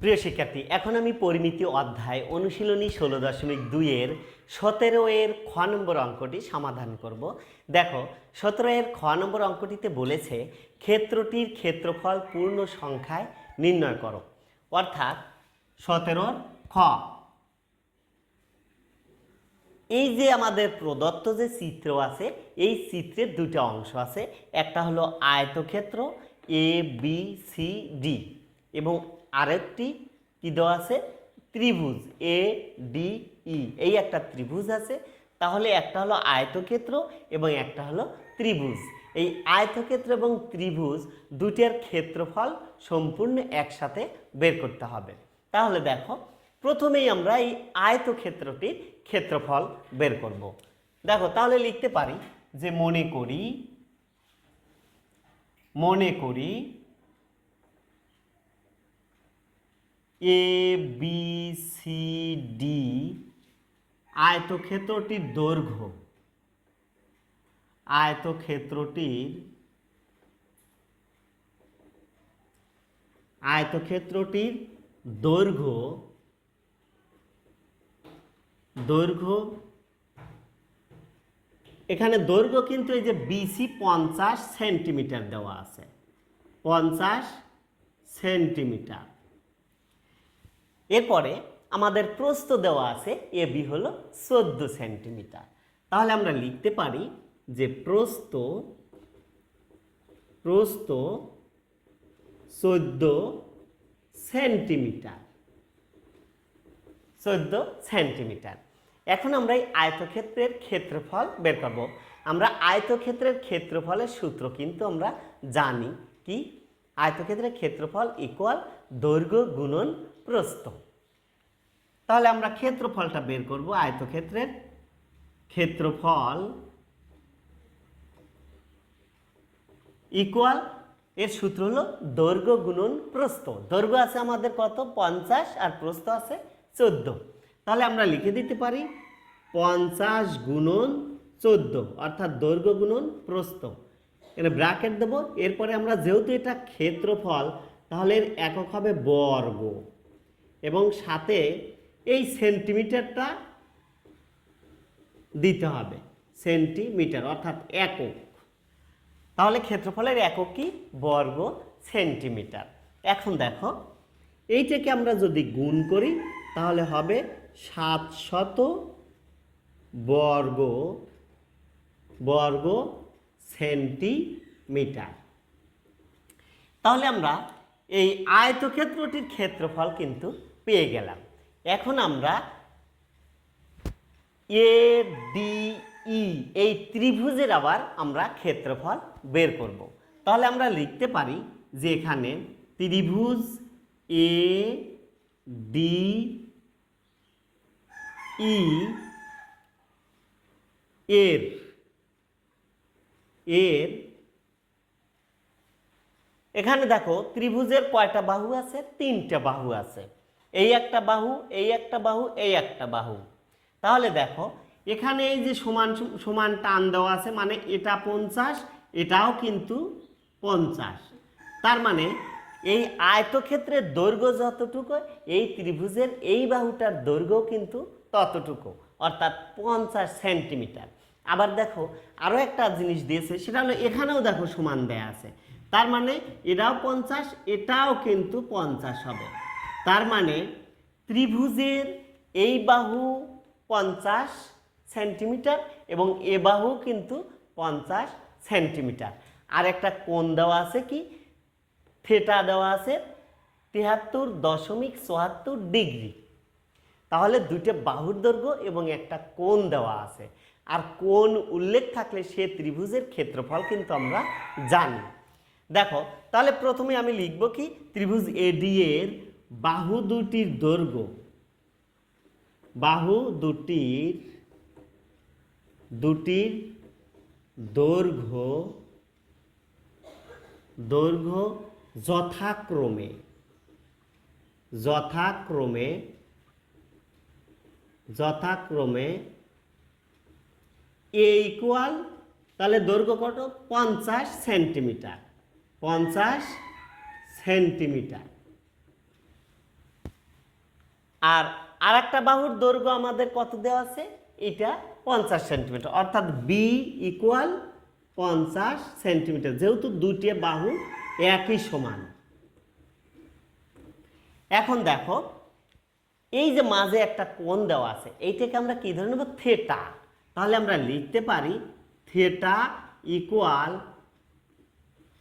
প্রিয় শিক্ষার্থী, এখন আমি পরিমিতি অধ্যায় অনুশীলনী ষোলো দশমিক দুইয়ের সতেরো এর খ নম্বর অঙ্কটি সমাধান করব। দেখো, সতেরো এর খ নম্বর অঙ্কটিতে বলেছে, ক্ষেত্রটির ক্ষেত্রফল পূর্ণ সংখ্যায় নির্ণয় করো। অর্থাৎ সতেরোর খ। এই যে আমাদের প্রদত্ত যে চিত্র আছে, এই চিত্রের দুটা অংশ আছে। একটা হলো আয়তক্ষেত্র, এ, বি, সি, ডি এবং আরেকটি কি দেওয়া আছে? ত্রিভুজ এ ডি ই এই একটা ত্রিভুজ আছে। তাহলে একটা হলো আয়তক্ষেত্র এবং একটা হলো ত্রিভুজ। এই আয়তক্ষেত্র এবং ত্রিভুজ দুটির ক্ষেত্রফল সম্পূর্ণ একসাথে বের করতে হবে। তাহলে দেখো, প্রথমেই আমরা এই আয়তক্ষেত্রটির ক্ষেত্রফল বের করব। দেখো, তাহলে লিখতে পারি যে মনে করি মনে করি এ বি সি ডি আয়তক্ষেত্রটির দৈর্ঘ্য। আয়তক্ষেত্রটির আয়তক্ষেত্রটির দৈর্ঘ্য দৈর্ঘ্য। এখানে দৈর্ঘ্য কিন্তু এই যে বিসি পঞ্চাশ সেন্টিমিটার দেওয়া আছে। পঞ্চাশ সেন্টিমিটার। এরপরে আমাদের প্রস্থ দেওয়া আছে, এ বি হলো চোদ্দ সেন্টিমিটার। তাহলে আমরা লিখতে পারি যে প্রস্থ প্রস্থ চোদ্দ সেন্টিমিটার। চোদ্দ সেন্টিমিটার। এখন আমরা এই আয়তক্ষেত্রের ক্ষেত্রফল বের করব। আমরা আয়তক্ষেত্রের ক্ষেত্রফলের সূত্র কিন্তু আমরা জানি কি? আয়তক্ষেত্রের ক্ষেত্রফল ইকুয়াল দৈর্ঘ্য গুণন প্রস্থ। তাহলে আমরা ক্ষেত্রফলটা বের করব, আয়তক্ষেত্রের ক্ষেত্রফল ইকুয়াল এর সূত্র হলো দৈর্ঘ্য গুণন প্রস্থ। দৈর্ঘ্য আছে আমাদের কত? পঞ্চাশ, আর প্রস্থ আছে চোদ্দ। তাহলে আমরা লিখে দিতে পারি পঞ্চাশ গুণন চোদ্দ, অর্থাৎ দৈর্ঘ্য গুণন প্রস্থ। এখানে ব্র্যাকেট দেবো। এরপরে আমরা যেহেতু এটা ক্ষেত্রফল, তাহলে একক হবে বর্গ। এবং সাথে এই সেন্টিমিটারটা দিতে হবে, সেন্টিমিটার, অর্থাৎ একক। তাহলে ক্ষেত্রফলের একক কি? বর্গ সেন্টিমিটার। এখন দেখো, এইটাকে আমরা যদি গুণ করি, তাহলে হবে সাতশত বর্গ বর্গ সেন্টিমিটার। তাহলে আমরা এই আয়তক্ষেত্রটির ক্ষেত্রফল কিন্তু পেয়ে গেলাম। এখন আমরা এ ডি ই এই ত্রিভুজের আবার আমরা ক্ষেত্রফল বের করব। তাহলে আমরা লিখতে পারি যে এখানে ত্রিভুজ এ ডি ই এর এর এখানে দেখো ত্রিভুজের কয়টা বাহু আছে? তিনটা বাহু আছে। এই একটা বাহু, এই একটা বাহু, এই একটা বাহু। তাহলে দেখো, এখানে এই যে সমান সমান টান দেওয়া আছে মানে এটা পঞ্চাশ, এটাও কিন্তু পঞ্চাশ। তার মানে এই আয়তক্ষেত্রের দৈর্ঘ্য যতটুকু, এই ত্রিভুজের এই বাহুটার দৈর্ঘ্য কিন্তু ততটুকু, অর্থাৎ পঞ্চাশ সেন্টিমিটার। আবার দেখো আরও একটা জিনিস দিয়েছে, সেটা হলো এখানেও দেখো সমান দেয়া আছে। তার মানে এটাও পঞ্চাশ, এটাও কিন্তু পঞ্চাশ হবে। তার মানে ত্রিভুজের এই বাহু পঞ্চাশ সেন্টিমিটার এবং এ বাহু কিন্তু পঞ্চাশ সেন্টিমিটার। আর একটা কোণ দেওয়া আছে কি? থেটা দেওয়া আছে তিয়াত্তর দশমিক চুয়াত্তর ডিগ্রি। তাহলে দুইটা বাহুর দৈর্ঘ্য এবং একটা কোণ দেওয়া আছে। আর কোণ উল্লেখ থাকলে সে ত্রিভুজের ক্ষেত্রফল কিন্তু আমরা জানি। দেখো, তাহলে প্রথমে আমি লিখব কি? ত্রিভুজ এডি এর বাহু দুটির দৈর্ঘ্য। বাহু দুটির দুটির দৈর্ঘ্য দৈর্ঘ্য যথাক্রমে যথাক্রমে যথাক্রমে এ ইকুয়াল তাহলে দৈর্ঘ্য কত? পঞ্চাশ সেন্টিমিটার। পঞ্চাশ সেন্টিমিটার। আর আর একটা বাহুর দৈর্ঘ্য আমাদের কত দেওয়া আছে? এটা পঞ্চাশ সেন্টিমিটার। অর্থাৎ বি ইকুয়াল পঞ্চাশ সেন্টিমিটার। যেহেতু দুটি বাহু একই সমান। এখন দেখো, এই যে মাঝে একটা কোণ দেওয়া আছে, এইটাকে আমরা কি ধরে নেব? থেটা তাহলে আমরা লিখতে পারি থেটা ইকুয়াল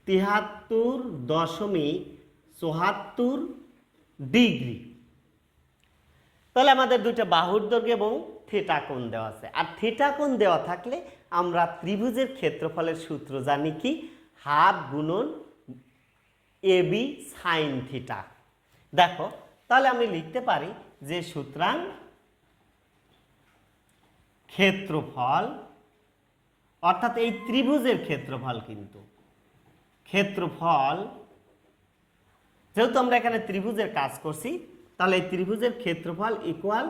তিহাত্তর দশমিক চুহাত্তর ডিগ্রি। তাহলে আমাদের দুইটা বাহুর দৈর্ঘ্য এবং থিটা কোণ দেওয়া আছে। আর থিটা কোণ দেওয়া থাকলে আমরা ত্রিভুজের ক্ষেত্রফলের সূত্র জানি কি? হাফ গুণন এ বি সাইন থিটা। দেখো, তাহলে আমি লিখতে পারি যে সুতরাং ক্ষেত্রফল, অর্থাৎ এই ত্রিভুজের ক্ষেত্রফল কিন্তু, ক্ষেত্রফল, যেহেতু আমরা এখানে ত্রিভুজের কাজ করছি তাহলে এই ত্রিভুজের ক্ষেত্রফল ইকুয়াল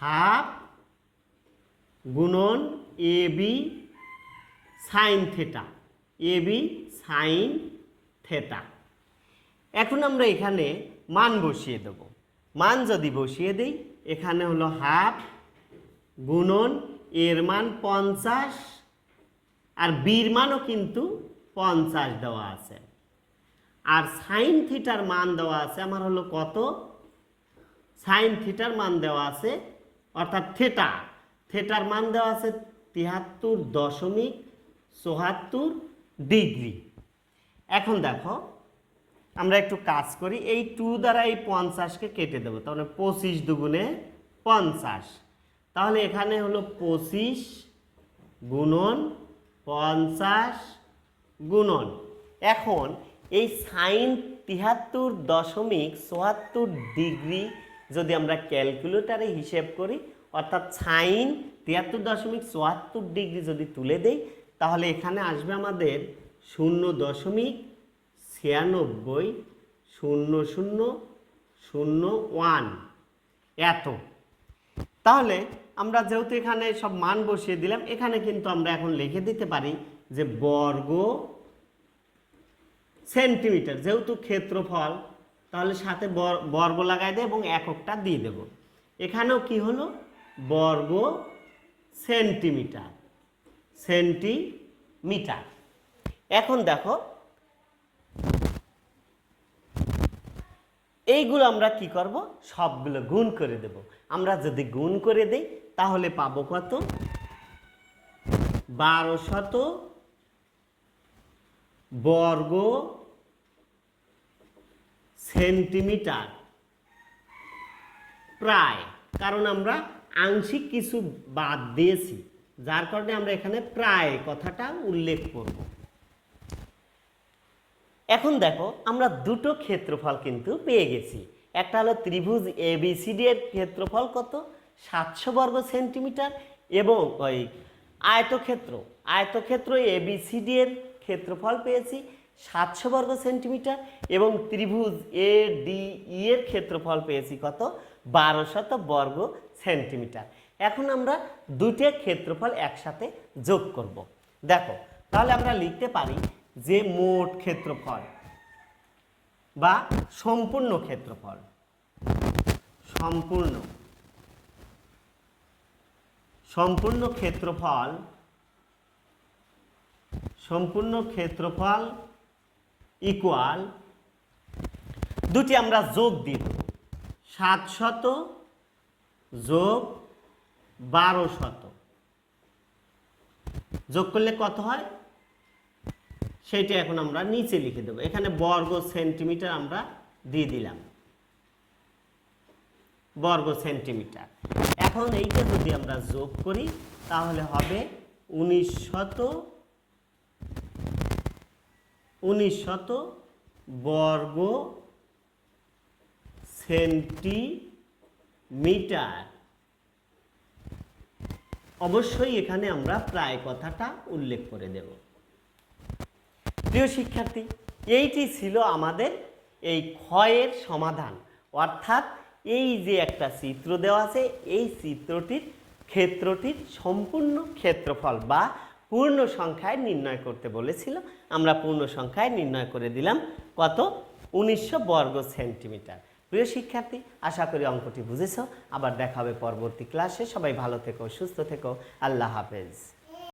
হাফ গুণন A B sine theta A B sine theta এখন আমরা এখানে মান বসিয়ে দেব। মান যদি বসিয়ে দিই, এখানে হলো হাফ গুণন এর মান পঞ্চাশ, আর বির মানও কিন্তু পঞ্চাশ দেওয়া আছে। আর সাইন থিটার মান দেওয়া আছে, আমার হলো কত? সাইন থিটার মান দেওয়া আছে, অর্থাৎ থেটা থেটার মান দেওয়া আছে তিয়াত্তর দশমিক চুয়াত্তর ডিগ্রি। এখন দেখো, আমরা একটু কাজ করি, এই টু দ্বারা এই পঞ্চাশকে কেটে দেবো তাহলে পঁচিশ দুগুণে পঞ্চাশ। তাহলে এখানে হলো পঁচিশ গুণন পঞ্চাশ গুণন। এখন এই সাইন তিহাত্তর দশমিক চুয়াত্তর ডিগ্রি যদি আমরা ক্যালকুলেটারে হিসেব করি, অর্থাৎ সাইন তিয়াত্তর দশমিক চুয়াত্তর ডিগ্রি যদি তুলে দেই, তাহলে এখানে আসবে আমাদের শূন্য দশমিক ছিয়ানব্বই শূন্য শূন্য শূন্য ওয়ান। এত। তাহলে আমরা যেহেতু এখানে সব মান বসিয়ে দিলাম, এখানে কিন্তু আমরা এখন লিখে দিতে পারি যে বর্গ সেন্টিমিটার, যেহেতু ক্ষেত্রফল তাহলে সাথে বর- বর্গ লাগাই দেয় এবং এককটা দিয়ে দেব। এখানেও কি হলো? বর্গ সেন্টিমিটার সেন্টিমিটার। এখন দেখো, এইগুলো আমরা কি করব? সবগুলো গুণ করে দেব। আমরা যদি গুণ করে দেই, তাহলে পাবো কত? বারো শত বর্গ সেন্টিমিটার। প্রায়, কারণ আমরা আংশিক কিছু বাদ দিয়েছি, যার কারণে আমরা এখানে প্রায় কথাটা উল্লেখ করব। এখন দেখো, আমরা দুটো ক্ষেত্রফল কিন্তু পেয়ে গেছি। একটা হলো ত্রিভুজ এবিসিডি এর ক্ষেত্রফল কত? সাতশো বর্গ সেন্টিমিটার এবং ওই আয়তক্ষেত্র আয়তক্ষেত্র এবিসিডি এর ক্ষেত্রফল পেয়েছি। সাতশো বর্গ সেন্টিমিটার এবং ত্রিভুজ এ ডি ই এর ক্ষেত্রফল পেয়েছি কত? বারোশত বর্গ সেন্টিমিটার। এখন আমরা দুটো ক্ষেত্রফল একসাথে যোগ করব। দেখো, তাহলে আমরা লিখতে পারি যে মোট ক্ষেত্রফল বা সম্পূর্ণ ক্ষেত্রফল। সম্পূর্ণ। সম্পূর্ণ ক্ষেত্রফল সম্পূর্ণ ক্ষেত্রফল ইকুয়াল, দুটি আমরা যোগ দেব, সাত শত যোগ বারো শত। যোগ করলে কত হয়? সেইটা এখন আমরা নিচে লিখে দেবো। এখানে বর্গ সেন্টিমিটার আমরা দিয়ে দিলাম। বর্গ সেন্টিমিটার। এখন এইটা যদি আমরা যোগ করি, তাহলে হবে উনিশ শত উনিশ শত বর্গ সেন্টিমিটার। অবশ্যই এখানে আমরা প্রায় কথাটা উল্লেখ করে দেব। প্রিয় শিক্ষার্থী, এইটি ছিল আমাদের এই ক্ষয়ের সমাধান। অর্থাৎ এই যে একটা চিত্র দেওয়া আছে, এই চিত্রটির ক্ষেত্রটির সম্পূর্ণ ক্ষেত্রফল বা পূর্ণ সংখ্যায় নির্ণয় করতে বলেছিল। আমরা পূর্ণ সংখ্যায় নির্ণয় করে দিলাম কত? উনিশশো বর্গ সেন্টিমিটার। প্রিয় শিক্ষার্থী, আশা করি অঙ্কটি বুঝেছ। আবার দেখা হবে পরবর্তী ক্লাসে। সবাই ভালো থেকো, সুস্থ থেকো। আল্লাহ হাফেজ।